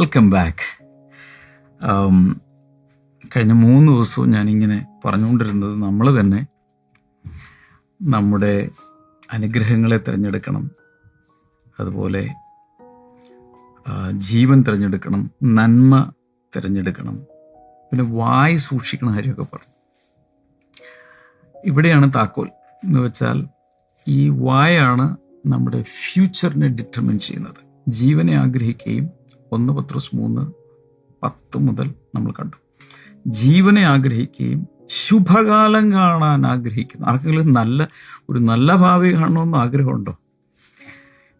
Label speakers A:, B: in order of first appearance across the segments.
A: Welcome back കഴിഞ്ഞ മൂന്ന് ദിവസവും ഞാനിങ്ങനെ പറഞ്ഞുകൊണ്ടിരുന്നത് നമ്മൾ തന്നെ നമ്മുടെ അനുഗ്രഹങ്ങളെ തിരഞ്ഞെടുക്കണം. അതുപോലെ ജീവൻ തിരഞ്ഞെടുക്കണം നന്മ തിരഞ്ഞെടുക്കണം. പിന്നെ വായി സൂക്ഷിക്കണം കാര്യമൊക്കെ പറഞ്ഞു. ഇവിടെയാണ് താക്കോൽ എന്ന് വെച്ചാൽ ഈ വായാണ് നമ്മുടെ ഫ്യൂച്ചറിനെ ഡിറ്റർമിൻ ചെയ്യുന്നത്. ജീവനെ ആഗ്രഹിക്കുകയും ഒന്ന് പത്രോസ് മൂന്ന് പത്ത് മുതൽ നമ്മൾ കണ്ടു. ജീവനെ ആഗ്രഹിക്കുകയും ശുഭകാലം കാണാൻ ആഗ്രഹിക്കുന്നു. ആർക്കെങ്കിലും നല്ല ഒരു നല്ല ഭാവി കാണണമെന്ന് ആഗ്രഹമുണ്ടോ?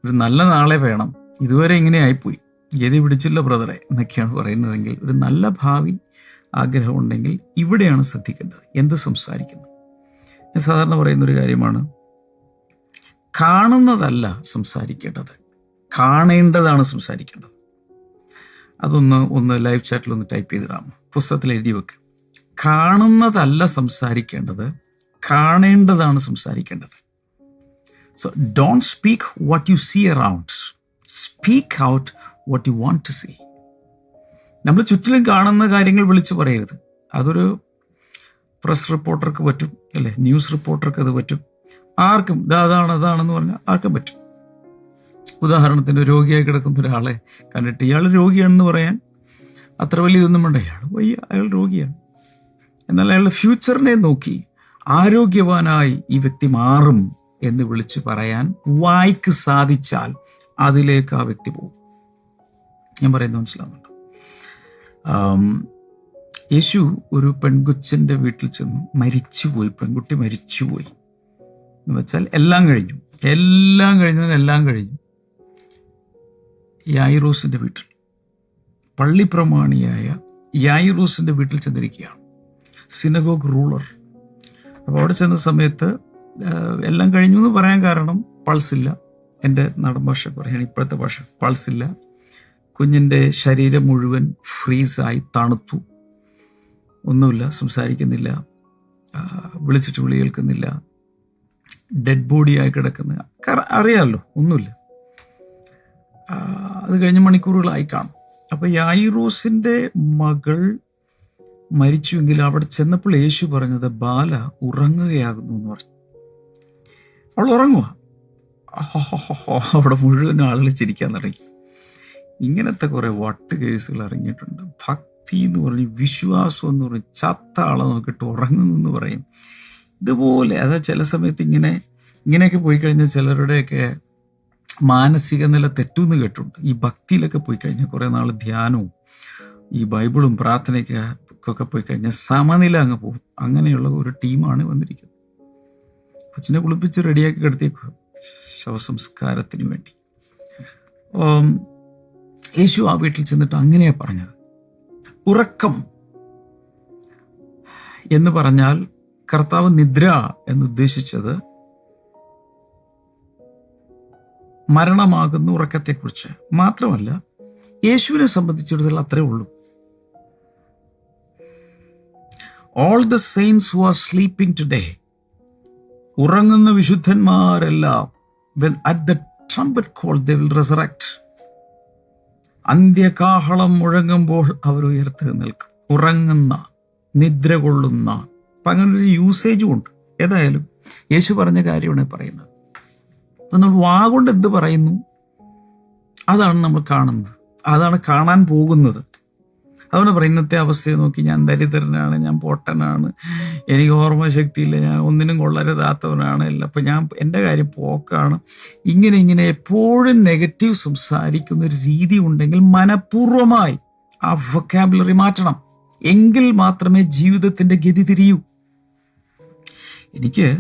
A: ഒരു നല്ല നാളെ വേണം. ഇതുവരെ ഇങ്ങനെ ആയിപ്പോയി. ഗതി പിടിച്ചില്ല ബ്രദറെ എന്നൊക്കെയാണ് പറയുന്നതെങ്കിൽ ഒരു നല്ല ഭാവി ആഗ്രഹമുണ്ടെങ്കിൽ ഇവിടെയാണ് ശ്രദ്ധിക്കേണ്ടത്. എന്ത് സംസാരിക്കുന്നു? ഞാൻ സാധാരണ പറയുന്ന ഒരു കാര്യമാണ് കാണുന്നതല്ല സംസാരിക്കേണ്ടത്. കാണേണ്ടതാണ് സംസാരിക്കേണ്ടത്. അതൊന്ന് ഒന്ന് ലൈവ് ചാറ്റിൽ ഒന്ന് ടൈപ്പ് ചെയ്തിടാമോ പുസ്തകത്തിൽ എഴുതി വെക്ക്. കാണുന്നതല്ല സംസാരിക്കേണ്ടത് കാണേണ്ടതാണ് സംസാരിക്കേണ്ടത്. So don't speak what you see around speak out what you want to see നമ്മൾ ചുറ്റിലും കാണുന്ന കാര്യങ്ങൾ വിളിച്ചു പറയരുത്. അതൊരു പ്രസ് റിപ്പോർട്ടർക്ക് പറ്റും അല്ലെ? ന്യൂസ് റിപ്പോർട്ടർക്ക് അത് പറ്റും. ആർക്കും ഇതാ അതാണ് അതാണെന്ന് പറഞ്ഞാൽ ആർക്കും പറ്റും. ഉദാഹരണത്തിന് രോഗിയായി കിടക്കുന്ന ഒരാളെ കണ്ടിട്ട് ഇയാൾ രോഗിയാണെന്ന് പറയാൻ അത്ര വലിയ ഇതൊന്നും വേണ്ട. ഇയാൾ വയ്യ അയാൾ രോഗിയാണ്. എന്നാൽ അയാളുടെ ഫ്യൂച്ചറിനെ നോക്കി ആരോഗ്യവാനായി ഈ വ്യക്തി മാറും എന്ന് വിളിച്ച് പറയാൻ വായിക്ക് സാധിച്ചാൽ അതിലേക്ക് ആ വ്യക്തി പോകും. ഞാൻ പറയുന്നത് മനസ്സിലാവുന്നുണ്ട്? യേശു ഒരു പെൺകൊച്ചിന്റെ വീട്ടിൽ ചെന്നു മരിച്ചുപോയി. പെൺകുട്ടി മരിച്ചുപോയി. എന്ന് വെച്ചാൽ എല്ലാം കഴിഞ്ഞു. എല്ലാം കഴിഞ്ഞു എല്ലാം കഴിഞ്ഞു. യായിറോസിന്റെ വീട്ടിൽ. പള്ളിപ്രമാണിയായ യായിറോസിന്റെ വീട്ടിൽ ചെന്നിരിക്കുകയാണ്. സിനഗോഗ് റൂളർ അപ്പോൾ അവിടെ ചെന്ന സമയത്ത് എല്ലാം കഴിഞ്ഞു എന്ന് പറയാൻ കാരണം പൾസ് ഇല്ല എന്റെ നാടൻ ഭാഷ പറയുകയാണ് ഇപ്പോഴത്തെ ഭാഷ പൾസ് ഇല്ല കുഞ്ഞിന്റെ ശരീരം മുഴുവൻ ഫ്രീസായി തണുത്തു. ഒന്നുമില്ല സംസാരിക്കുന്നില്ല വിളിച്ചിട്ട് വിളി കേൾക്കുന്നില്ല. ഡെഡ് ബോഡിയായി കിടക്കുന്ന. അറിയാമല്ലോ ഒന്നുമില്ല. അത് കഴിഞ്ഞ മണിക്കൂറുകളായി കാണും. അപ്പോൾ യായിറോസിന്റെ മകൾ മരിച്ചുവെങ്കിൽ അവിടെ ചെന്നപ്പോൾ യേശു പറഞ്ഞത് ബാല ഉറങ്ങുകയാകുന്നു എന്ന് പറഞ്ഞു. അവൾ ഉറങ്ങുക അവിടെ മുഴുവൻ ആളുകൾ ചിരിക്കാൻ തുടങ്ങി. ഇങ്ങനത്തെ കുറേ വട്ട് കേസുകൾ അറിഞ്ഞിട്ടുണ്ട് ഭക്തി എന്ന് പറഞ്ഞ് വിശ്വാസം എന്ന് പറഞ്ഞ് ചത്ത ആളെ നോക്കിയിട്ട് ഉറങ്ങുന്നു എന്ന് പറയും. ഇതുപോലെ അതായത് ചില സമയത്ത് ഇങ്ങനെ ഇങ്ങനെയൊക്കെ പോയി കഴിഞ്ഞാൽ ചിലരുടെയൊക്കെ മാനസിക നില തെറ്റുമെന്ന് കേട്ടിട്ടുണ്ട്. ഈ ഭക്തിയിലൊക്കെ പോയി കഴിഞ്ഞാൽ കുറേ നാൾ ധ്യാനവും ഈ ബൈബിളും പ്രാർത്ഥനയ്ക്കൊക്കെ പോയി കഴിഞ്ഞാൽ സമനില അങ്ങ് പോകും. അങ്ങനെയുള്ള ഒരു ടീമാണ് വന്നിരിക്കുന്നത്. കൊച്ചിനെ കുളിപ്പിച്ച് റെഡിയാക്കി കിടത്തിയേക്കുക ശവസംസ്കാരത്തിന് വേണ്ടി. യേശു ആ വീട്ടിൽ ചെന്നിട്ട് അങ്ങനെയാ പറഞ്ഞത്. ഉറക്കം എന്ന് പറഞ്ഞാൽ കർത്താവ് നിദ്ര എന്ന് ഉദ്ദേശിച്ചത് മരണമാകുന്ന ഉറക്കത്തെക്കുറിച്ച്. മാത്രമല്ല യേശുവിനെ സംബന്ധിച്ചിടത്തോളം അത്രേ ഉള്ളൂ. All the saints who are sleeping today ഉറങ്ങുന്ന വിശുദ്ധന്മാരെല്ലാം the trumpet call they will resurrect. അന്ത്യകാഹളം മുഴങ്ങുമ്പോൾ അവർ ഉയർത്ത് നിൽക്കും. ഉറങ്ങുന്ന നിദ്ര കൊള്ളുന്ന അപ്പം അങ്ങനെ ഒരു യൂസേജും ഉണ്ട്. ഏതായാലും യേശു പറഞ്ഞ കാര്യമാണ് പറയുന്നത്. നമ്മൾ വാ കൊണ്ട് എന്ത് പറയുന്നു? അതാണ് നമ്മൾ കാണുന്നത്. അതാണ് കാണാൻ പോകുന്നത്. അതുകൊണ്ട് പറയും ഇന്നത്തെ അവസ്ഥയെ നോക്കി ഞാൻ ദരിദ്രനാണ് ഞാൻ പൊട്ടനാണ് എനിക്ക് ഓർമ്മശക്തിയില്ല ഞാൻ ഒന്നിനും കൊള്ളരുതാത്തവനാണ് അല്ല അപ്പം ഞാൻ എന്റെ കാര്യം പോക്കാണ്. ഇങ്ങനെ ഇങ്ങനെ എപ്പോഴും നെഗറ്റീവ് സംസാരിക്കുന്ന ഒരു രീതി ഉണ്ടെങ്കിൽ മനഃപൂർവമായി ആ വൊക്കാബുലറി മാറ്റണം. എങ്കിൽ മാത്രമേ ജീവിതത്തിന്റെ ഗതി തിരിയൂ. എനിക്ക്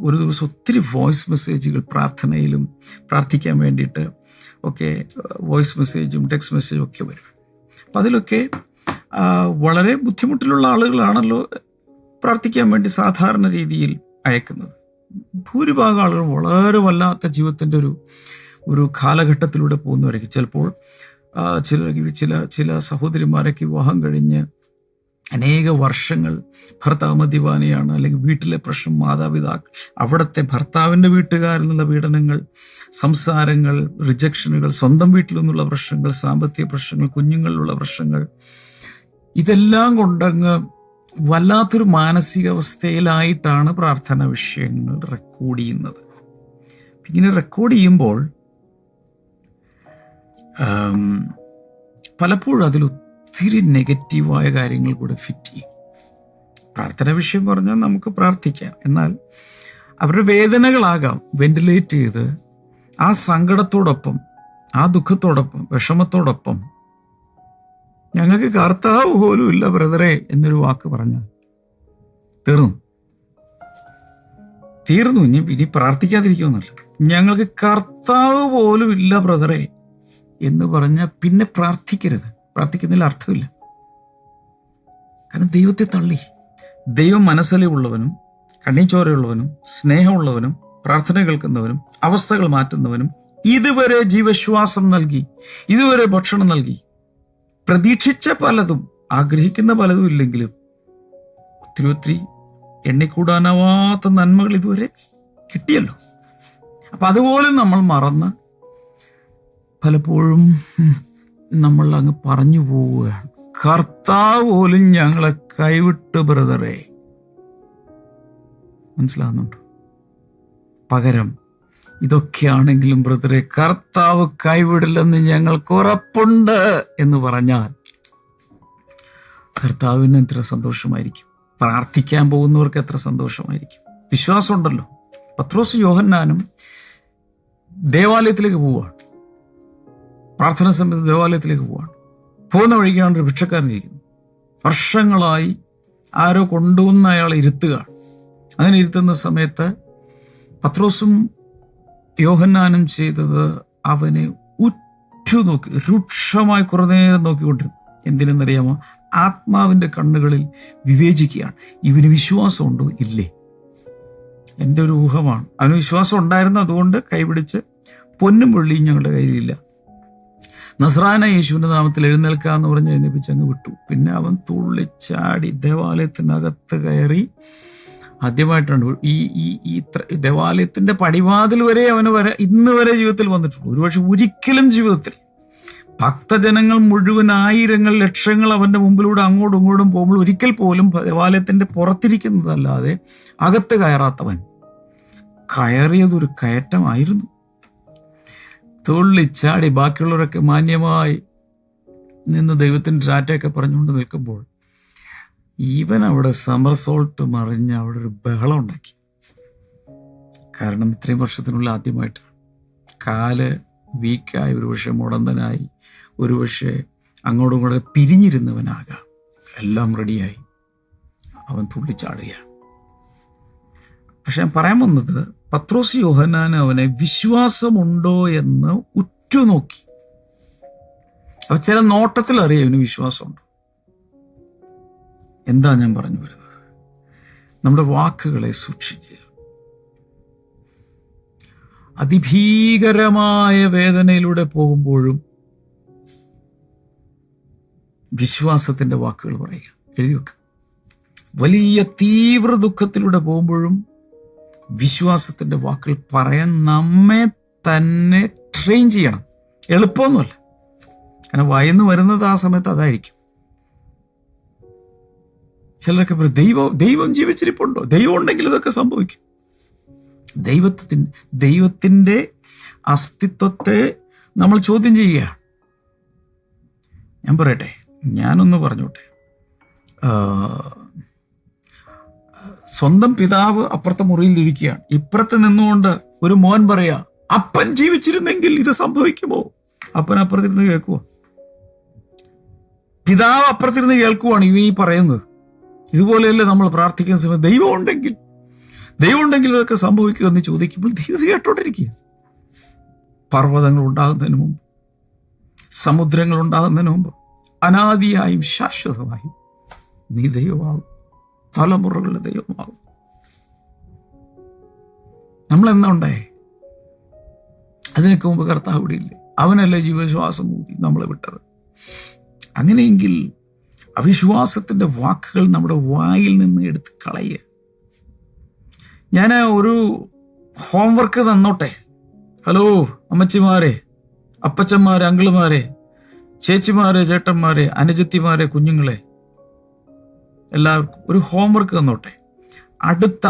A: ഒരു ദിവസം ഒത്തിരി വോയിസ് മെസ്സേജുകൾ പ്രാർത്ഥനയിലും പ്രാർത്ഥിക്കാൻ വേണ്ടിയിട്ട് ഒക്കെ വോയിസ് മെസ്സേജും ടെക്സ്റ്റ് മെസ്സേജും ഒക്കെ വരും. അപ്പം അതിലൊക്കെ വളരെ ബുദ്ധിമുട്ടിലുള്ള ആളുകളാണല്ലോ പ്രാർത്ഥിക്കാൻ വേണ്ടി സാധാരണ രീതിയിൽ അയക്കുന്നത്. ഭൂരിഭാഗം ആളുകൾ വളരെ വല്ലാത്ത ജീവിതത്തിന്റെ ഒരു ഒരു കാലഘട്ടത്തിലൂടെ പോകുന്നവരൊക്കെ. ചിലപ്പോൾ ചില ചില ചില സഹോദരിമാരൊക്കെ വിവാഹം കഴിഞ്ഞ് അനേക വർഷങ്ങൾ ഭർത്താവ് മദ്യപാനിയാണ് അല്ലെങ്കിൽ വീട്ടിലെ പ്രശ്നം മാതാപിതാക്കൾ അവിടുത്തെ ഭർത്താവിന്റെ വീട്ടുകാരിൽ നിന്നുള്ള പീഡനങ്ങൾ സംസാരങ്ങൾ റിജക്ഷനുകൾ സ്വന്തം വീട്ടിൽ നിന്നുള്ള പ്രശ്നങ്ങൾ സാമ്പത്തിക പ്രശ്നങ്ങൾ കുഞ്ഞുങ്ങളിലുള്ള പ്രശ്നങ്ങൾ. ഇതെല്ലാം കൊണ്ടങ്ങ് വല്ലാത്തൊരു മാനസികാവസ്ഥയിലായിട്ടാണ് പ്രാർത്ഥന വിഷയങ്ങൾ റെക്കോർഡ് ചെയ്യുന്നത്. ഇങ്ങനെ റെക്കോർഡ് ചെയ്യുമ്പോൾ പലപ്പോഴും അതിൽ ഒത്തിരി നെഗറ്റീവായ കാര്യങ്ങൾ കൂടെ ഫിറ്റ് ചെയ്യും. പ്രാർത്ഥന വിഷയം പറഞ്ഞാൽ നമുക്ക് പ്രാർത്ഥിക്കാം. എന്നാൽ അവരുടെ വേദനകളാകാം വെന്റിലേറ്റ് ചെയ്ത് ആ സങ്കടത്തോടൊപ്പം ആ ദുഃഖത്തോടൊപ്പം വിഷമത്തോടൊപ്പം ഞങ്ങൾക്ക് കർത്താവ് പോലും ഇല്ല ബ്രദറെ എന്നൊരു വാക്ക് പറഞ്ഞാൽ തീർന്നു. തീർന്നു. ഇനി ഇനി പ്രാർത്ഥിക്കാതിരിക്കുമെന്നല്ല ഞങ്ങൾക്ക് കർത്താവ് പോലും ഇല്ല ബ്രദറെ എന്ന് പറഞ്ഞാൽ പിന്നെ പ്രാർത്ഥിക്കരുത്. പ്രാർത്ഥിക്കുന്നതിൽ അർത്ഥമില്ല. കാരണം ദൈവത്തെ തള്ളി. ദൈവം മനസ്സലിവുള്ളവനും കണ്ണീച്ചോരയുള്ളവനും സ്നേഹമുള്ളവനും പ്രാർത്ഥന കേൾക്കുന്നവനും അവസ്ഥകൾ മാറ്റുന്നവനും ഇതുവരെ ജീവശ്വാസം നൽകി ഇതുവരെ ഭക്ഷണം നൽകി. പ്രതീക്ഷിച്ച പലതും ആഗ്രഹിക്കുന്ന പലതും ഇല്ലെങ്കിലും ഒത്തിരി ഒത്തിരി എണ്ണിക്കൂടാനാവാത്ത നന്മകൾ ഇതുവരെ കിട്ടിയല്ലോ. അപ്പൊ അതുപോലും നമ്മൾ മറന്ന് പലപ്പോഴും നമ്മൾ അങ്ങ് പറഞ്ഞു പോവുകയാണ് കർത്താവ് പോലും ഞങ്ങളെ കൈവിട്ട് ബ്രദറെ. മനസ്സിലാകുന്നുണ്ടോ? പകരം ഇതൊക്കെയാണെങ്കിലും ബ്രദറെ കർത്താവ് കൈവിടില്ലെന്ന് ഞങ്ങൾക്ക് ഉറപ്പുണ്ട് എന്ന് പറഞ്ഞാൽ കർത്താവിന് എത്ര സന്തോഷമായിരിക്കും. പ്രാർത്ഥിക്കാൻ പോകുന്നവർക്ക് എത്ര സന്തോഷമായിരിക്കും. വിശ്വാസമുണ്ടല്ലോ. പത്രോസ് യോഹന്നാനും ദേവാലയത്തിലേക്ക് പോവുകയാണ്. പ്രാർത്ഥന സമയത്ത് ദേവാലയത്തിലേക്ക് പോവാണ്. പോകുന്ന വഴിക്കാണ് ഒരു ഭിക്ഷക്കാരൻ ഇരിക്കുന്നത് വർഷങ്ങളായി ആരോ കൊണ്ടുവന്ന അയാളെ ഇരുത്തുകയാണ്. അങ്ങനെ ഇരുത്തുന്ന സമയത്ത് പത്രോസും യോഹന്നാനും ചെയ്തത് അവനെ ഉറ്റു ഉറ്റുനോക്കി രൂക്ഷമായി കുറേ നേരം നോക്കിക്കൊണ്ടിരുന്നു. എന്തിനെന്നറിയാമോ? ആത്മാവിന്റെ കണ്ണുകളിൽ വിവേചിക്കുകയാണ്. ഇവന് വിശ്വാസമുണ്ടോ? ഇല്ലേ. എന്റെ ഒരു ഊഹമാണ്. അവന് വിശ്വാസം ഉണ്ടായിരുന്നു. അതുകൊണ്ട് കൈപിടിച്ച് പൊന്നും വെള്ളിയും ഞങ്ങളുടെ കയ്യിലില്ല. നസ്രാന യേശുവിന്റെ നാമത്തിൽ എഴുന്നേൽക്കുക എന്ന് പറഞ്ഞ് എഴുന്നേപ്പിച്ച് അങ്ങ് വിട്ടു. പിന്നെ അവൻ തുള്ളിച്ചാടി ദേവാലയത്തിനകത്ത് കയറി ആദ്യമായിട്ടുണ്ട്. ഈ ഈ ഈ ദേവാലയത്തിന്റെ പടിവാതിൽ വരെ അവന് വരെ ഇന്ന് വരെ ജീവിതത്തിൽ വന്നിട്ടുള്ളൂ ഒരുപക്ഷെ ഒരിക്കലും ജീവിതത്തിൽ ഭക്തജനങ്ങൾ മുഴുവൻ ആയിരങ്ങൾ ലക്ഷങ്ങൾ അവന്റെ മുമ്പിലൂടെ അങ്ങോട്ടും ഇങ്ങോട്ടും പോകുമ്പോൾ ഒരിക്കൽ പോലും ദേവാലയത്തിന്റെ പുറത്തിരിക്കുന്നതല്ലാതെ അകത്ത് കയറാത്തവൻ കയറിയതൊരു കയറ്റമായിരുന്നു. തുള്ളിച്ചാടി ബാക്കിയുള്ളവരൊക്കെ മാന്യമായി നിന്ന് ദൈവത്തിന്റെ ചാറ്റയൊക്കെ പറഞ്ഞുകൊണ്ട് നിൽക്കുമ്പോൾ ഈവൻ അവിടെ സമർസോൾട്ട് മറിഞ്ഞ് അവിടെ ഒരു ബഹളം ഉണ്ടാക്കി. കാരണം ഇത്രയും വർഷത്തിനുള്ളിൽ ആദ്യമായിട്ടാണ് കാൽ വീക്കായി ഒരുപക്ഷെ മുടന്തനായി ഒരുപക്ഷെ അങ്ങോട്ടും ഇങ്ങോട്ടും പിരിഞ്ഞിരുന്നവനാകാം. എല്ലാം റെഡിയായി അവൻ തുള്ളിച്ചാടുകയാണ്. പക്ഷെ ഞാൻ പറയാൻ വന്നത് പത്രോസ് യോഹനാൻ അവനെ വിശ്വാസമുണ്ടോ എന്ന് ഉറ്റുനോക്കി. അവ ചില നോട്ടത്തിൽ അറിയാം ഇവന് വിശ്വാസമുണ്ട്. എന്താ ഞാൻ പറഞ്ഞു വരുന്നത്? നമ്മുടെ വാക്കുകളെ സൂക്ഷിക്കുക. അതിഭീകരമായ വേദനയിലൂടെ പോകുമ്പോഴും വിശ്വാസത്തിന്റെ വാക്കുകൾ പറയുക. എഴുതി വെക്കുക വലിയ തീവ്ര ദുഃഖത്തിലൂടെ പോകുമ്പോഴും വിശ്വാസത്തിന്റെ വാക്കുകൾ പറയാൻ നമ്മെ തന്നെ ട്രെയിൻ ചെയ്യണം. എളുപ്പമൊന്നുമല്ല. കാരണം വയന്ന് വരുന്നത് ആ സമയത്ത് അതായിരിക്കും. ചിലരൊക്കെ പറയും ദൈവം ദൈവം ജീവിച്ചിരിപ്പുണ്ടോ? ദൈവം ഉണ്ടെങ്കിൽ ഇതൊക്കെ സംഭവിക്കും. ദൈവത്തിന്റെ ദൈവത്തിന്റെ അസ്തിത്വത്തെ നമ്മൾ ചോദ്യം ചെയ്യുകയാണ്. ഞാൻ പറയട്ടെ? ഞാനൊന്ന് പറഞ്ഞോട്ടെ? സ്വന്തം പിതാവ് അപ്പുറത്തെ മുറിയിൽ ഇരിക്കുകയാണ്. ഇപ്പുറത്ത് നിന്നുകൊണ്ട് ഒരു മോൻ പറയാ അപ്പൻ ജീവിച്ചിരുന്നെങ്കിൽ ഇത് സംഭവിക്കുമോ? അപ്പൻ അപ്പുറത്തിരുന്ന് കേൾക്കുക പിതാവ് അപ്പുറത്തിരുന്ന് കേൾക്കുവാണ് ഇവ ഈ പറയുന്നത്. ഇതുപോലെയല്ലേ നമ്മൾ പ്രാർത്ഥിക്കുന്ന സമയത്ത് ദൈവം ഉണ്ടെങ്കിൽ ദൈവം ഉണ്ടെങ്കിൽ ഇതൊക്കെ സംഭവിക്കുമെന്ന് ചോദിക്കുമ്പോൾ ദൈവം കേട്ടോണ്ടിരിക്കുക പർവതങ്ങൾ ഉണ്ടാകുന്നതിന് മുമ്പ് സമുദ്രങ്ങൾ ഉണ്ടാകുന്നതിന് മുമ്പ് അനാദിയായും ശാശ്വതമായും നീ ദൈവമാകും. തലമുറകളുടെ ദൈവമാകും. നമ്മൾ എന്താ ഉണ്ടായേ അതിനൊക്കെ മുമ്പ് കർത്താവ് ഇവിടെ ഇല്ലേ അവനല്ലേ ജീവശ്വാസം ഊതി നമ്മളെ വിട്ടത്. അങ്ങനെയെങ്കിൽ അവിശ്വാസത്തിന്റെ വാക്കുകൾ നമ്മുടെ വായിൽ നിന്ന് എടുത്ത് കളയുക ഞാൻ ഒരു ഹോംവർക്ക് തന്നോട്ടെ. ഹലോ അമ്മച്ചിമാരെ അപ്പച്ചന്മാരെ അങ്കിളുമാരെ ചേച്ചിമാരെ ചേട്ടന്മാരെ അനുജത്തിമാരെ കുഞ്ഞുങ്ങളെ എല്ലാവർക്കും ഒരു ഹോംവർക്ക് തന്നോട്ടെ. അടുത്ത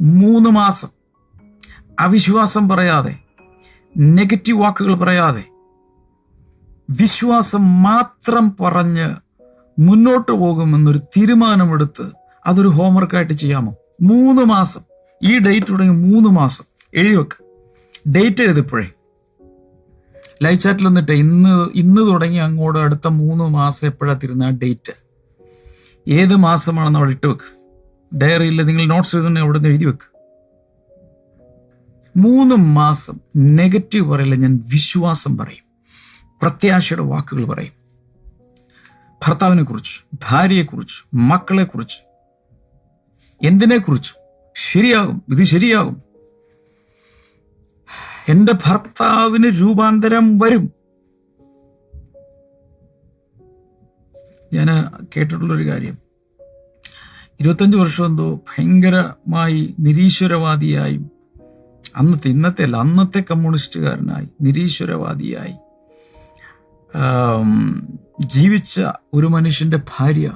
A: മൂന്ന് മാസം അവിശ്വാസം പറയാതെ നെഗറ്റീവ് വാക്കുകൾ പറയാതെ വിശ്വാസം മാത്രം പറഞ്ഞ് മുന്നോട്ട് പോകുമെന്നൊരു തീരുമാനമെടുത്ത് അതൊരു ഹോംവർക്കായിട്ട് ചെയ്യാമോ? മൂന്ന് മാസം. ഈ ഡേറ്റ് തുടങ്ങി മൂന്ന് മാസം. എഴുതി വെക്ക്. ഡേറ്റ് എഴുതിപ്പോഴേ ലൈവ് ചാറ്റിൽ വന്നിട്ട് ഇന്ന് ഇന്ന് തുടങ്ങി അങ്ങോട്ട് അടുത്ത മൂന്ന് മാസം എപ്പോഴാണ് തിരുന്ന ആ ഡേറ്റ് ഏത് മാസമാണെന്ന് അവിടെ ഇട്ട് വെക്ക്. ഡയറിയിൽ നിങ്ങൾ നോട്ട്സ് എഴുതുന്ന അവിടെ എഴുതി വെക്ക്. മൂന്ന് മാസം നെഗറ്റീവ് പറയില്ല ഞാൻ വിശ്വാസം പറയും. പ്രത്യാശയുടെ വാക്കുകൾ പറയും. ഭർത്താവിനെ കുറിച്ച് ഭാര്യയെക്കുറിച്ച് മക്കളെക്കുറിച്ച് എന്തിനെക്കുറിച്ച്? ശരിയാകും ഇത് ശരിയാകും. എന്റെ ഭർത്താവിന് രൂപാന്തരം വരും. ഞാൻ കേട്ടിട്ടുള്ളൊരു കാര്യം. ഇരുപത്തഞ്ച് വർഷം എന്തോ ഭയങ്കരമായി നിരീശ്വരവാദിയായും അന്നത്തെ ഇന്നത്തെ അല്ല അന്നത്തെ കമ്മ്യൂണിസ്റ്റുകാരനായി നിരീശ്വരവാദിയായി. ജീവിച്ച ഒരു മനുഷ്യന്റെ ഭാര്യ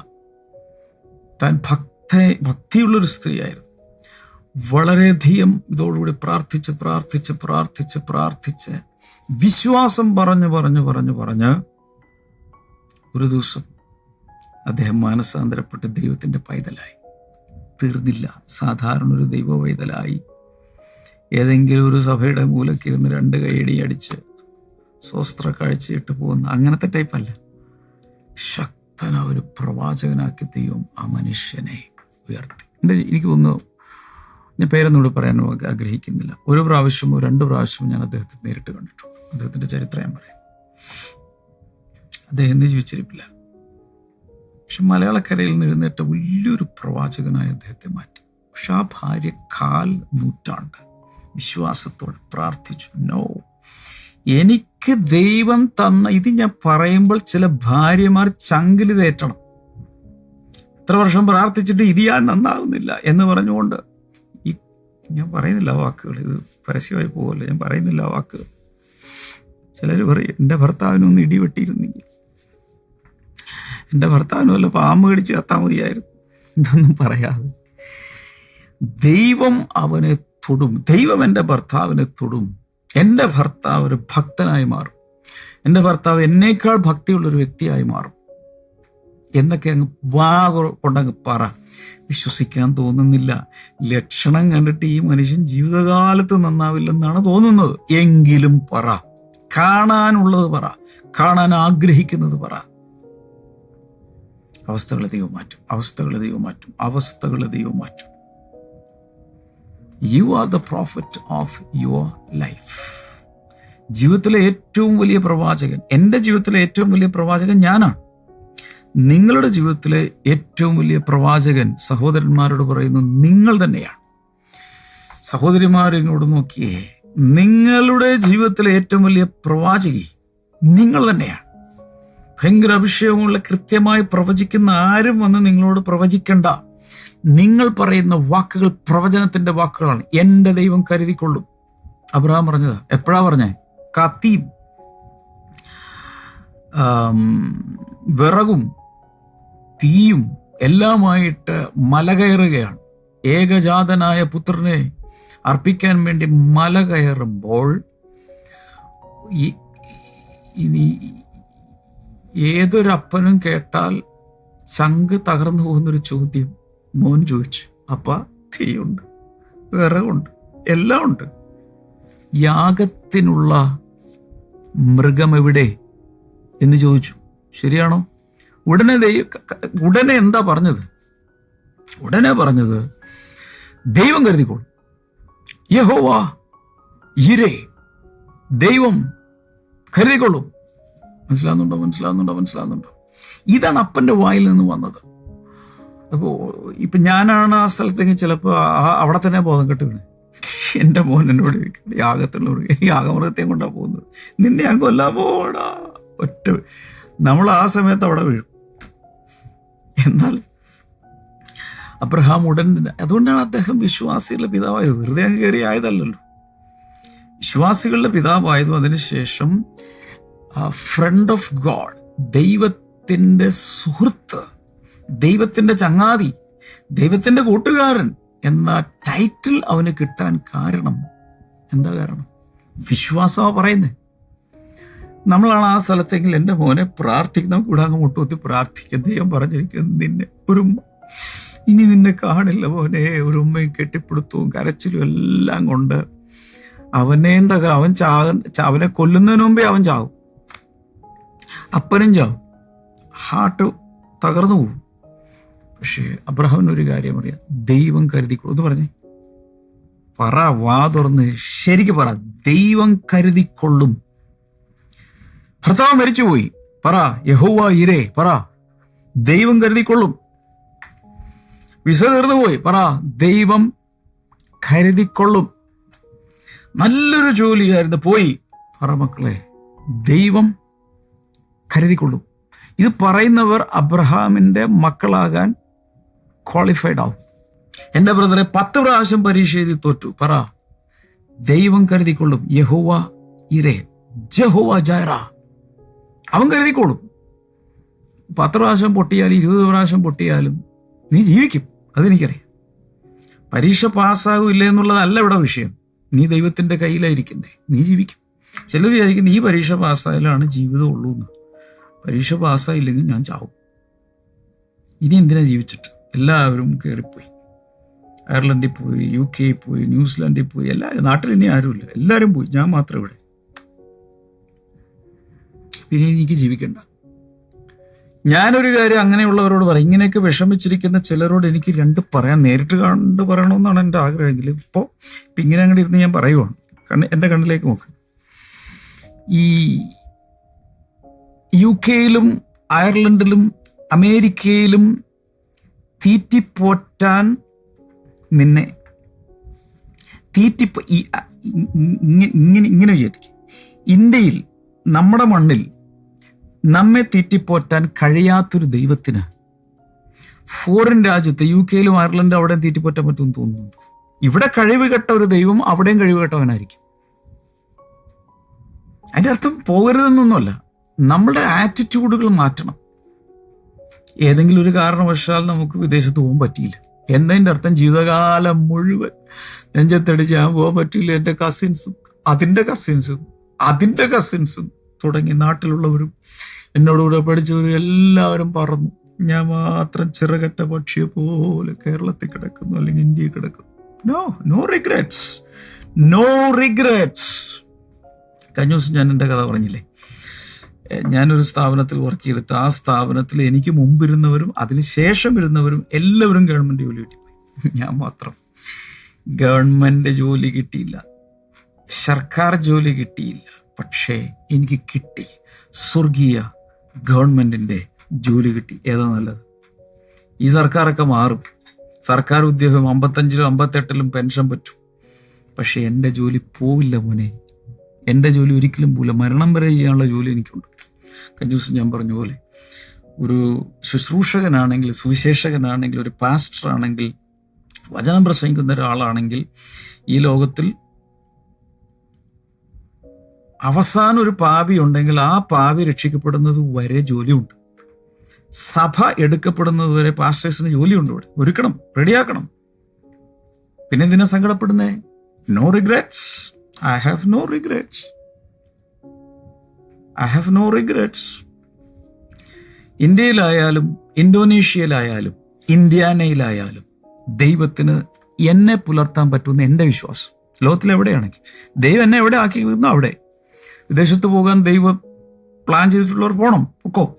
A: താൻ ഭക്ത ഭക്തിയുള്ളൊരു സ്ത്രീയായിരുന്നു. വളരെയധികം ഇതോടുകൂടി പ്രാർത്ഥിച്ച് പ്രാർത്ഥിച്ച് പ്രാർത്ഥിച്ച് പ്രാർത്ഥിച്ച് വിശ്വാസം പറഞ്ഞു പറഞ്ഞു പറഞ്ഞു പറഞ്ഞ് ഒരു ദിവസം അദ്ദേഹം മാനസാന്തരപ്പെട്ട് ദൈവത്തിന്റെ പൈതലായി. തീർന്നില്ല. സാധാരണ ഒരു ദൈവ പൈതലായി. ഏതെങ്കിലും ഒരു സഭയുടെ മൂലക്കിരുന്ന് രണ്ട് കൈയടി അടിച്ച് സ്വസ്ത്ര കാഴ്ചയിട്ട് പോകുന്ന അങ്ങനത്തെ ടൈപ്പല്ല ശക്തന ഒരു പ്രവാചകനാക്കി ദൈവം ആ മനുഷ്യനെ ഉയർത്തി. എന്റെ എനിക്ക് തോന്നുന്നു ഞാൻ ഇവിടെ പറയാൻ ആഗ്രഹിക്കുന്നില്ല. ഒരു പ്രാവശ്യമോ രണ്ട് പ്രാവശ്യമോ ഞാൻ അദ്ദേഹത്തെ നേരിട്ട് കണ്ടിട്ടുണ്ട്. അദ്ദേഹത്തിന്റെ ചരിത്രം ഞാൻ പറയാം. അദ്ദേഹം എന്ത് ജീവിച്ചിരിപ്പില്ല. പക്ഷെ മലയാളക്കരയിൽ നിന്ന് എഴുന്നേറ്റ വലിയൊരു പ്രവാചകനായ അദ്ദേഹത്തെ മാറ്റി. പക്ഷെ ആ ഭാര്യ കാൽ നൂറ്റാണ്ട് വിശ്വാസത്തോടെ പ്രാർത്ഥിച്ചു. നോ എനിക്ക് ദൈവം തന്ന ഇത് ഞാൻ പറയുമ്പോൾ ചില ഭാര്യമാർ ചങ്കിലി തേറ്റണം ഇത്ര വർഷം പ്രാർത്ഥിച്ചിട്ട് ഇത് ഞാൻ നന്നാകുന്നില്ല എന്ന് പറഞ്ഞുകൊണ്ട് ഈ ഞാൻ പറയുന്നില്ല വാക്കുകൾ. ഇത് പരസ്യമായി പോകല്ലോ ഞാൻ പറയുന്നില്ല വാക്ക്. ചിലർ പറയും എന്റെ ഭർത്താവിനൊന്ന് ഇടിവെട്ടിയിരുന്നെങ്കിൽ എന്റെ ഭർത്താവിന് വല്ല പാമ്പ് കടിച്ച് കത്താൻ മതിയായിരുന്നു. ഇതൊന്നും പറയാതെ. ദൈവം അവനെ തൊടും. ദൈവം എന്റെ ഭർത്താവിനെ തൊടും. എന്റെ ഭർത്താവ് ഒരു ഭക്തനായി മാറും. എന്റെ ഭർത്താവ് എന്നേക്കാൾ ഭക്തിയുള്ളൊരു വ്യക്തിയായി മാറും. എന്നൊക്കെ അങ്ങ് വാ കൊണ്ടങ്ങ് പറ. വിശ്വസിക്കാൻ തോന്നുന്നില്ല. ലക്ഷണം കണ്ടിട്ട് ഈ മനുഷ്യൻ ജീവിതകാലത്ത് നന്നാവില്ലെന്നാണ് തോന്നുന്നത്. എങ്കിലും പറ. കാണാനുള്ളത് പറ. കാണാൻ ആഗ്രഹിക്കുന്നത് പറ. അവസ്ഥകളെ ദൈവം മാറ്റും. അവസ്ഥകളെ ദൈവം മാറ്റും. അവസ്ഥകളെ ദൈവം മാറ്റും. You are the prophet of your life ജീവിതത്തിലെ ഏറ്റവും വലിയ പ്രവാചകൻ എന്റെ ജീവിതത്തിലെ ഏറ്റവും വലിയ പ്രവാചകൻ ഞാനാണ്. നിങ്ങളുടെ ജീവിതത്തിലെ ഏറ്റവും വലിയ പ്രവാചകൻ സഹോദരന്മാരോട് പറയുന്നു നിങ്ങൾ തന്നെയാണ്. സഹോദരിമാർ ഇങ്ങോട്ട് നോക്കിയേ നിങ്ങളുടെ ജീവിതത്തിലെ ഏറ്റവും വലിയ പ്രവാചകി നിങ്ങൾ തന്നെയാണ്. ഭയങ്കര അഭിഷേകമുള്ള കൃത്യമായി പ്രവചിക്കുന്ന ആരും വന്ന് നിങ്ങളോട് പ്രവചിക്കണ്ട. നിങ്ങൾ പറയുന്ന വാക്കുകൾ പ്രവചനത്തിന്റെ വാക്കുകളാണ്. എന്റെ ദൈവം കരുതിക്കൊള്ളും. അബ്രഹാം പറഞ്ഞത്. എപ്പോഴാ പറഞ്ഞേ? കത്തിയും വിറകും തീയും എല്ലാമായിട്ട് മല കയറുകയാണ്. ഏകജാതനായ പുത്രനെ അർപ്പിക്കാൻ വേണ്ടി മല കയറുമ്പോൾ ഇനി ഏതൊരപ്പനും കേട്ടാൽ ചങ്ക് തകർന്നു പോകുന്നൊരു ചോദ്യം മോൻ ചോദിച്ചു. അപ്പ തീയുണ്ട്. വിറകുണ്ട്. എല്ലാം ഉണ്ട്. യാഗത്തിനുള്ള മൃഗം എവിടെ? എന്ന് ചോദിച്ചു. ശരിയാണോ? ഉടനെ ദൈവ ഉടനെ എന്താ പറഞ്ഞത്? ഉടനെ പറഞ്ഞത് ദൈവം കരുതിക്കോളും യഹോവാ ഇരേ ദൈവം കരുതിക്കൊള്ളും. മനസ്സിലാകുന്നുണ്ടോ? മനസ്സിലാകുന്നുണ്ടോ? മനസ്സിലാകുന്നുണ്ടോ? ഇതാണ് അപ്പന്റെ വായിൽ നിന്ന് വന്നത്. അപ്പോൾ ഇപ്പം ഞാനാണ് ആ സ്ഥലത്തേക്ക് ചിലപ്പോൾ അവിടെ തന്നെ ബോധം കെട്ട് എന്റെ മോൻ എന്നോട് യാഗത്തിലുള്ള യാഗമൃഗത്തെയും കൊണ്ടാണ് പോകുന്നത്? നിന്നെ ഞാൻ കൊല്ലാൻ പോടാ ഒറ്റ നമ്മൾ ആ സമയത്ത് അവിടെ വീഴും. എന്നാൽ അബ്രഹാം ഉടൻ അതുകൊണ്ടാണ് അദ്ദേഹം വിശ്വാസികളുടെ പിതാവായത്. വെറുതെ അങ്ങ് കയറി ആയതല്ലല്ലോ. വിശ്വാസികളുടെ പിതാവായതും അതിനുശേഷം ഫ്രണ്ട് ഓഫ് ഗോഡ് ദൈവത്തിന്റെ സുഹൃത്ത് ദൈവത്തിന്റെ ചങ്ങാതി ദൈവത്തിന്റെ കൂട്ടുകാരൻ എന്ന ടൈറ്റിൽ അവന് കിട്ടാൻ കാരണം എന്താ കാരണം? വിശ്വാസമാ പറയുന്നത് നമ്മളാണ് ആ സ്ഥലത്തെങ്കിൽ എന്റെ മോനെ പ്രാർത്ഥിക്കുന്ന കൂടെ അങ്ങ് മുട്ടുകുത്തി പ്രാർത്ഥിക്കും. ദൈവം പറഞ്ഞിരിക്കുന്നത് നിന്നെ ഒരു. ഇനി നിന്നെ കാണില്ല മോനെ. ഒരു ഉമ്മയും കെട്ടിപ്പിടുത്തവും കരച്ചിലും എല്ലാം കൊണ്ട് അവനെ എന്താ അവൻ ചാകുന്ന അവനെ കൊല്ലുന്നതിന് മുമ്പേ അവൻ ചാവും. അപ്പനും ചാവും. ഹാർട്ട് തകർന്നു പോകും പക്ഷേ അബ്രഹാമിന് ഒരു കാര്യം അറിയാം. ദൈവം കരുതിക്കൊള്ളു. എന്ന് പറഞ്ഞേ. പറ വാ തുറന്ന് ശരിക്ക് പറ. ദൈവം കരുതിക്കൊള്ളും. ഭർത്താവ് മരിച്ചുപോയി. പറ യഹോവ ഇരേ. പറ ദൈവം കരുതിക്കൊള്ളും. വിസ തീർന്നു പോയി പറ ദൈവം കരുതിക്കൊള്ളും. നല്ലൊരു ജോലിയായിരുന്നു. പോയി. പറ മക്കളെ ദൈവം കരുതിക്കൊള്ളും. ഇത് പറയുന്നവർ അബ്രഹാമിന്റെ മക്കളാകാൻ ക്വാളിഫൈഡ് ആവും. എന്റെ ബ്രദറെ പത്ത് പ്രാവശ്യം പരീക്ഷ എഴുതി തോറ്റു. പറ. ദൈവം കരുതിക്കൊള്ളും. യഹോവ ഇരേ. ജഹോവ ജയറ അവൻ കരുതിക്കോളും. പത്ത് പ്രാവശ്യം പൊട്ടിയാലും ഇരുപത് പ്രാവശ്യം പൊട്ടിയാലും നീ ജീവിക്കും. അതെനിക്കറിയാം. പരീക്ഷ പാസ്സാകില്ല എന്നുള്ളതല്ല ഇവിടെ വിഷയം. നീ ദൈവത്തിന്റെ കയ്യിലായിരിക്കുന്നേ. നീ ജീവിക്കും. ചിലർ വിചാരിക്കും നീ പരീക്ഷ പാസ്സായാലാണ് ജീവിതം ഉള്ളൂ എന്ന് പരീക്ഷ പാസ്സായില്ലെങ്കിൽ ഞാൻ ചാവും. ഇനി എന്തിനാ ജീവിച്ചിട്ട്? എല്ലാവരും കയറിപ്പോയി അയർലൻഡിൽ പോയി യു കെ പോയി ന്യൂസിലാൻഡിൽ പോയി എല്ലാവരും നാട്ടിൽ ഇനി ആരുമില്ല. എല്ലാവരും പോയി. ഞാൻ മാത്രം ഇവിടെ. പിന്നെ എനിക്ക് ജീവിക്കണ്ട. ഞാനൊരു കാര്യം അങ്ങനെയുള്ളവരോട് പറയും. ഇങ്ങനെയൊക്കെ വിഷമിച്ചിരിക്കുന്ന ചിലരോട് എനിക്ക് രണ്ട് പറയാൻ നേരിട്ട് കണ്ട് പറയണമെന്നാണ് എന്റെ ആഗ്രഹമെങ്കിൽ ഇപ്പോൾ ഇപ്പം ഇങ്ങനെ അങ്ങോട്ട് ഇരുന്ന് ഞാൻ പറയുവാണ്. കണ്ണ് എന്റെ കണ്ണിലേക്ക് നോക്ക്. ഈ യു കെയിലും അയർലൻഡിലും അമേരിക്കയിലും തീറ്റിപ്പോറ്റാൻ നിന്നെ തീറ്റിപ്പോ ഇങ്ങനെ ഇങ്ങനെ വിചാരിക്കും. ഇന്ത്യയിൽ നമ്മുടെ മണ്ണിൽ നമ്മെ തീറ്റിപ്പോറ്റാൻ കഴിയാത്തൊരു ദൈവത്തിന് ഫോറിൻ രാജ്യത്ത് യു കെയിലും അയർലൻഡും അവിടെ തീറ്റിപ്പോറ്റാൻ പറ്റുമെന്ന് തോന്നുന്നുണ്ട്. ഇവിടെ കഴിവ് കെട്ട ഒരു ദൈവം അവിടെയും കഴിവ് കെട്ടവനായിരിക്കും. അതിന്റെ അർത്ഥം പോകരുതെന്നൊന്നുമല്ല. നമ്മുടെ ആറ്റിറ്റ്യൂഡുകൾ മാറ്റണം. ഏതെങ്കിലും ഒരു കാരണവശാൽ നമുക്ക് വിദേശത്ത് പോകാൻ പറ്റിയില്ല. എന്നതിന്റെ അർത്ഥം? ജീവിതകാലം മുഴുവൻ നെഞ്ചത്തടിച്ച് ഞാൻ പോകാൻ പറ്റിയില്ല. എന്റെ കസിൻസും അതിന്റെ കസിൻസും അതിന്റെ കസിൻസും തുടങ്ങി നാട്ടിലുള്ളവരും എന്നോടുകൂടെ പഠിച്ചവരും എല്ലാവരും പറന്നു. ഞാൻ മാത്രം ചിറകട്ട പക്ഷിയെ പോലെ കേരളത്തിൽ കിടക്കുന്നു അല്ലെങ്കിൽ ഇന്ത്യയിൽ കിടക്കുന്നു. No no regrets no regrets കഴിഞ്ഞ ദിവസം ഞാൻ എന്റെ കഥ പറഞ്ഞില്ലേ? ഞാനൊരു സ്ഥാപനത്തിൽ വർക്ക് ചെയ്തിട്ട് ആ സ്ഥാപനത്തിൽ എനിക്ക് മുമ്പിരുന്നവരും അതിനുശേഷം ഇരുന്നവരും എല്ലാവരും ഗവൺമെന്റ് ജോലി കിട്ടിപ്പോയി ഞാൻ മാത്രം. ഗവൺമെന്റ് ജോലി കിട്ടിയില്ല. സർക്കാർ ജോലി കിട്ടിയില്ല. പക്ഷേ എനിക്ക് കിട്ടി. സ്വർഗീയ ഗവൺമെന്റിന്റെ ജോലി കിട്ടി. ഏതാ നല്ലത്? ഈ സർക്കാരൊക്കെ മാറും. സർക്കാർ ഉദ്യോഗം അമ്പത്തഞ്ചിലും അമ്പത്തെട്ടിലും പെൻഷൻ പറ്റും. പക്ഷെ എന്റെ ജോലി പോവില്ല മോനെ. എന്റെ ജോലി ഒരിക്കലും പോല മരണം വരെ ചെയ്യാനുള്ള ജോലി എനിക്കുണ്ട്. കഴിഞ്ഞ ദിവസം ഞാൻ പറഞ്ഞ പോലെ ഒരു ശുശ്രൂഷകനാണെങ്കിൽ സുവിശേഷകനാണെങ്കിൽ ഒരു പാസ്റ്റർ ആണെങ്കിൽ വചനം പ്രസംഗിക്കുന്ന ഒരാളാണെങ്കിൽ ഈ ലോകത്തിൽ അവസാന ഒരു പാപി ഉണ്ടെങ്കിൽ ആ പാപി രക്ഷിക്കപ്പെടുന്നത് വരെ ജോലിയുണ്ട്. സഭ എടുക്കപ്പെടുന്നത് വരെ പാസ്റ്റേഴ്സിന് ജോലിയുണ്ട് ഇവിടെ. ഒരുക്കണം റെഡിയാക്കണം. പിന്നെ എന്തിനാ സങ്കടപ്പെടുന്നേ? No regrets I have no regrets I have no regrets ഇന്ത്യയിലായാലും ഇന്തോനേഷ്യയിലായാലും ഇന്ത്യാനയിലായാലും ദൈവത്തിന് എന്നെ പുലർത്താൻ പറ്റുന്ന എന്റെ വിശ്വാസം. ലോകത്തിൽ എവിടെയാണെങ്കിൽ ദൈവം എന്നെ എവിടെ ആക്കി നിന്നോ അവിടെ. വിദേശത്ത് പോകാൻ ദൈവം പ്ലാൻ ചെയ്തിട്ടുള്ളവർ പോകണം ഒക്കോ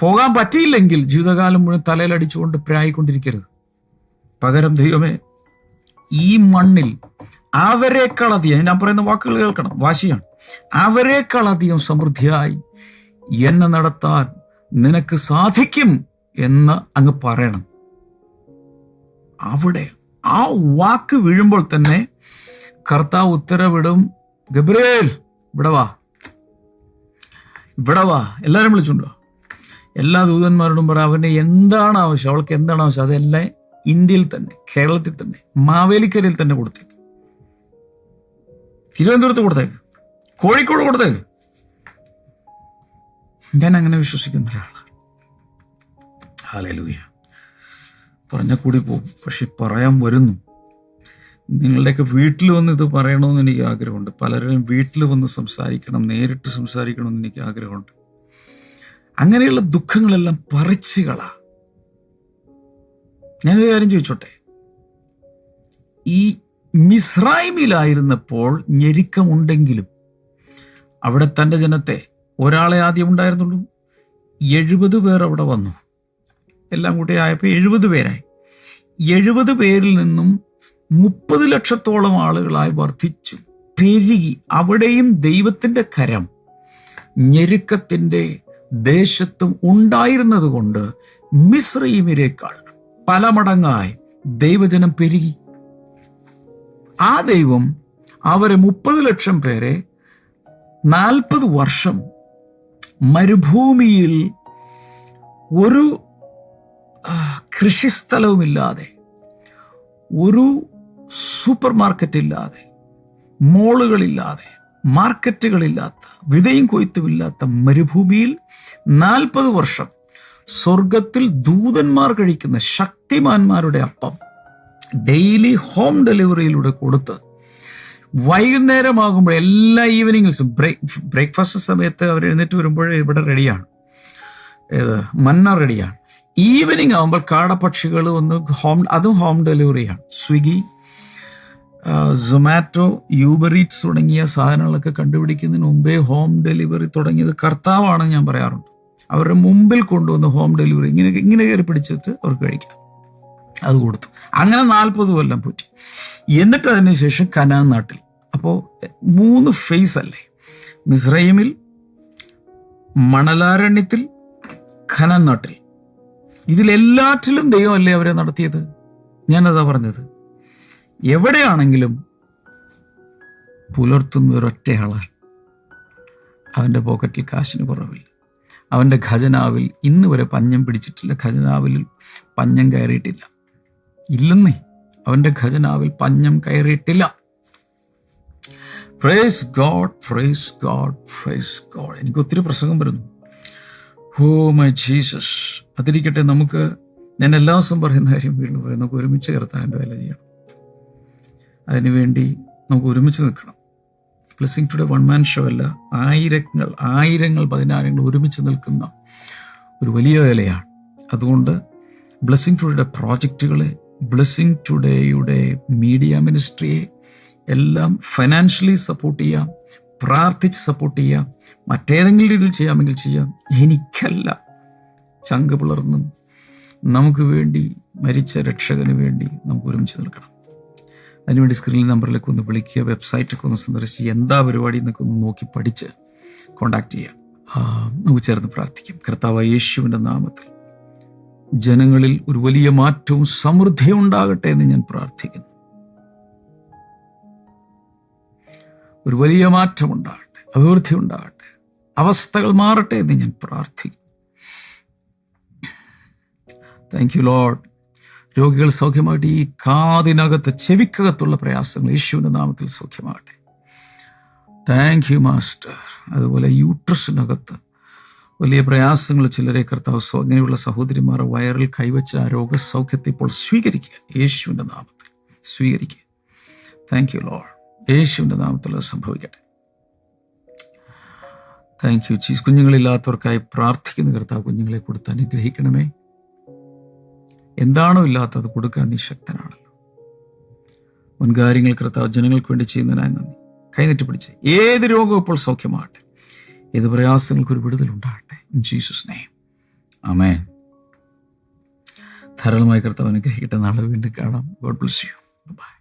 A: പോകാൻ പറ്റിയില്ലെങ്കിൽ ജീവിതകാലം മുഴുവൻ തലയിലടിച്ചുകൊണ്ട് പ്രായിക്കൊണ്ടിരിക്കരുത് പകരം ദൈവമേ ഈ മണ്ണിൽ അവരെക്കാളധികം ഞാൻ പറയുന്ന വാക്കുകൾ കേൾക്കണം. വാശിയാണ്. അവരെക്കാളധികം സമൃദ്ധിയായി. എന്നെ നടത്താൻ നിനക്ക് സാധിക്കും എന്ന് അങ്ങ് പറയണം. അവിടെ ആ വാക്ക് വീഴുമ്പോൾ തന്നെ കർത്താവ് ഉത്തരവിടും. ഗബ്രേൽ ഇവിടെ വാ. ഇവിടെ വാ. എല്ലാവരും വിളിച്ചുണ്ടോ എല്ലാ ദൂതന്മാരോടും പറ അവന് എന്താണ് ആവശ്യം? അവൾക്ക് എന്താണ് ആവശ്യം? അതെല്ലാം ഇന്ത്യയിൽ തന്നെ കേരളത്തിൽ തന്നെ മാവേലിക്കരയിൽ തന്നെ കൊടുത്തേക്ക്. തിരുവനന്തപുരത്ത് കൊടുത്തേക്ക് കോഴിക്കോട് കൊടുത്തേക്ക് ഞാൻ അങ്ങനെ വിശ്വസിക്കുന്ന ഒരാളാണ് ഹാലലൂയ പറഞ്ഞ കൂടി പോകും പക്ഷെ പറയാൻ വരുന്നു. നിങ്ങളുടെയൊക്കെ വീട്ടിൽ വന്ന് ഇത് പറയണമെന്ന് എനിക്ക് ആഗ്രഹമുണ്ട്. പലരും വീട്ടിൽ വന്ന് സംസാരിക്കണം നേരിട്ട് സംസാരിക്കണമെന്ന് എനിക്ക് ആഗ്രഹമുണ്ട്. അങ്ങനെയുള്ള ദുഃഖങ്ങളെല്ലാം പറിച്ചുകളാ. ഞാനൊരു കാര്യം ചോദിച്ചോട്ടെ? ഈ മിസ്രൈമിലായിരുന്നപ്പോൾ ഞെരുക്കമുണ്ടെങ്കിലും അവിടെ തന്റെ ജനത്തെ ഒരാളെ ആദ്യം ഉണ്ടായിരുന്നുള്ളൂ. എഴുപത് പേർ അവിടെ വന്നു. എല്ലാം കൂടി ആയപ്പോൾ എഴുപത് പേരായി. എഴുപത് പേരിൽ നിന്നും മുപ്പത് ലക്ഷത്തോളം ആളുകളായി വർദ്ധിച്ചു. പെരുകി അവിടെയും ദൈവത്തിന്റെ കരം ഞെരുക്കത്തിന്റെ ദേശത്തും ഉണ്ടായിരുന്നതുകൊണ്ട് കൊണ്ട് പല മടങ്ങായി ദൈവജനം പെരുകി. ആ ദൈവം അവരെ മുപ്പത് ലക്ഷം പേരെ നാൽപ്പത് വർഷം മരുഭൂമിയിൽ ഒരു കൃഷിസ്ഥലവുമില്ലാതെ ഒരു സൂപ്പർ മാർക്കറ്റ് ഇല്ലാതെ മോളുകളില്ലാതെ മാർക്കറ്റുകളില്ലാത്ത വിതയും കൊയ്ത്തുമില്ലാത്ത മരുഭൂമിയിൽ നാൽപ്പത് വർഷം സ്വർഗത്തിൽ ദൂതന്മാർ കഴിക്കുന്ന ശക്തിമാന്മാരുടെ അപ്പം. ഡെയിലി ഹോം ഡെലിവറിയിലൂടെ കൊടുത്ത് വൈകുന്നേരമാകുമ്പോൾ എല്ലാ ഈവനിങ്സും ബ്രേക്ക് ബ്രേക്ക്ഫാസ്റ്റ് സമയത്ത് അവർ എഴുന്നേറ്റ് വരുമ്പോൾ ഇവിടെ റെഡിയാണ്. ഏത് മന്ന റെഡിയാണ്. ഈവനിങ് ആകുമ്പോൾ കാടപ്പക്ഷികൾ ഒന്ന് ഹോം അതും ഹോം ഡെലിവറിയാണ്. സ്വിഗ്ഗി സൊമാറ്റോ യൂബറീറ്റ്സ് തുടങ്ങിയ സാധനങ്ങളൊക്കെ കണ്ടുപിടിക്കുന്നതിന് മുമ്പേ ഹോം ഡെലിവറി തുടങ്ങിയത് കർത്താവാണെന്ന് ഞാൻ പറയാറുണ്ട്. അവരുടെ മുമ്പിൽ കൊണ്ടുവന്ന് ഹോം ഡെലിവറി ഇങ്ങനെ ഇങ്ങനെ കയറി പിടിച്ചിട്ട് അവർക്ക് കഴിക്കാം. അത് കൊടുത്തു. അങ്ങനെ നാൽപ്പത് കൊല്ലം പോറ്റി. എന്നിട്ട് അതിനുശേഷം കനാൻ നാട്ടിൽ. അപ്പോൾ മൂന്ന് ഫേസ് അല്ലേ? മിസ്രൈമിൽ മണലാരണ്യത്തിൽ ഖനാൻ നാട്ടിൽ. ഇതിലെല്ലാറ്റിലും ദൈവമല്ലേ അവരെ നടത്തിയത്? ഞാനതാ പറഞ്ഞത്. എവിടെയാണെങ്കിലും പുലർത്തുന്ന ഒരൊറ്റയാളാണ്. അവന്റെ പോക്കറ്റിൽ കാശിന് കുറവില്ല. അവന്റെ ഖജനാവിൽ ഇന്ന് വരെ പഞ്ഞം പിടിച്ചിട്ടില്ല. ഖജനാവിൽ പഞ്ഞം കയറിയിട്ടില്ല. ഇല്ലെന്നേ. അവന്റെ ഖജനാവിൽ പഞ്ഞം കയറിയിട്ടില്ല. Praise God praise God praise God എനിക്ക് ഒത്തിരി പ്രസംഗം വരുന്നു. ഹോ മൈ ജീസസ്. അതിരിക്കട്ടെ നമുക്ക് ഞാൻ എല്ലാ ദിവസവും പറയുന്ന കാര്യം വീണ്ടും പറയും. നമുക്ക് ഒരുമിച്ച് കർത്താവിന്റെ വില ചെയ്യണം. അതിനുവേണ്ടി നമുക്ക് ഒരുമിച്ച് നിൽക്കണം. Blessing today one man show അല്ല ആയിരങ്ങൾ ആയിരങ്ങൾ പതിനായിരങ്ങൾ ഒരുമിച്ച് നിൽക്കുന്ന ഒരു വലിയ വേലയാണ്. അതുകൊണ്ട് ബ്ലെസ്സിങ് ടുഡേയുടെ പ്രോജക്റ്റുകളെ ബ്ലെസ്സിങ് ടുഡേയുടെ മീഡിയ മിനിസ്ട്രിയെ എല്ലാം ഫൈനാൻഷ്യലി സപ്പോർട്ട് ചെയ്യാം പ്രാർത്ഥിച്ച് സപ്പോർട്ട് ചെയ്യാം മറ്റേതെങ്കിലും രീതിയിൽ ചെയ്യാമെങ്കിൽ ചെയ്യാം. എനിക്കല്ല ചങ്ക് പിളർന്നും നമുക്ക് വേണ്ടി മരിച്ച രക്ഷകന് വേണ്ടി നമുക്ക് ഒരുമിച്ച് നിൽക്കണം. അതിനുവേണ്ടി സ്ക്രീനിൽ നമ്പറിലേക്ക് ഒന്ന് വിളിക്കുക വെബ്സൈറ്റൊക്കെ ഒന്ന് സന്ദർശിച്ച് എന്താ പരിപാടി എന്നൊക്കെ ഒന്ന് നോക്കി പഠിച്ച് കോണ്ടാക്ട് ചെയ്യാം ആ, നമുക്ക് ചേർന്ന് പ്രാർത്ഥിക്കും. കർത്താവ് യേശുവിന്റെ നാമത്തിൽ. ജനങ്ങളിൽ ഒരു വലിയ മാറ്റവും സമൃദ്ധി ഉണ്ടാകട്ടെ എന്ന് ഞാൻ പ്രാർത്ഥിക്കുന്നു. ഒരു വലിയ മാറ്റം ഉണ്ടാകട്ടെ അഭിവൃദ്ധി ഉണ്ടാകട്ടെ അവസ്ഥകൾ മാറട്ടെ എന്ന് ഞാൻ പ്രാർത്ഥിക്കുന്നു. താങ്ക് യു ലോഡ് രോഗികൾ സൗഖ്യമാകട്ടെ ഈ കാതിനകത്ത് ചെവിക്കകത്തുള്ള പ്രയാസങ്ങൾ യേശുവിന്റെ നാമത്തിൽ സൗഖ്യമാകട്ടെ. താങ്ക് യു മാസ്റ്റർ അതുപോലെ യൂട്രസിനകത്ത് വലിയ പ്രയാസങ്ങൾ ചിലരെ കർത്താവ് ഇങ്ങനെയുള്ള സഹോദരിമാർ വയറിൽ കൈവച്ച ആ രോഗസൗഖ്യത്തെ ഇപ്പോൾ സ്വീകരിക്കുക. യേശുവിന്റെ നാമത്തിൽ സ്വീകരിക്കുക. താങ്ക് യു ലോൾ യേശുവിന്റെ നാമത്തിൽ അത് സംഭവിക്കട്ടെ. താങ്ക് യു ചീസ് കുഞ്ഞുങ്ങളില്ലാത്തവർക്കായി പ്രാർത്ഥിക്കുന്ന കർത്താവ് കുഞ്ഞുങ്ങളെ കൊടുത്ത് അനുഗ്രഹിക്കണമേ. എന്താണോ ഇല്ലാത്തത് കൊടുക്കാൻ നീ ശക്തനാണല്ലോ. മുൻകാര്യങ്ങൾ കർത്താവ് ജനങ്ങൾക്ക് വേണ്ടി ചെയ്യുന്നതിനായി നന്ദി. കൈനീട്ടി പിടിച്ച് ഏത് രോഗവും ഇപ്പോൾ സൗഖ്യമാകട്ടെ. ഏത് പ്രയാസങ്ങൾക്ക് ഒരു വിടുതൽ ഉണ്ടാകട്ടെ. ഇൻ ജീസസ് നെയ്മ് അമേ ധാരാളമായി കർത്താവ് അനുഗ്രഹിക്കട്ടെ. നാളെ വീണ്ടും കാണാം. God bless you by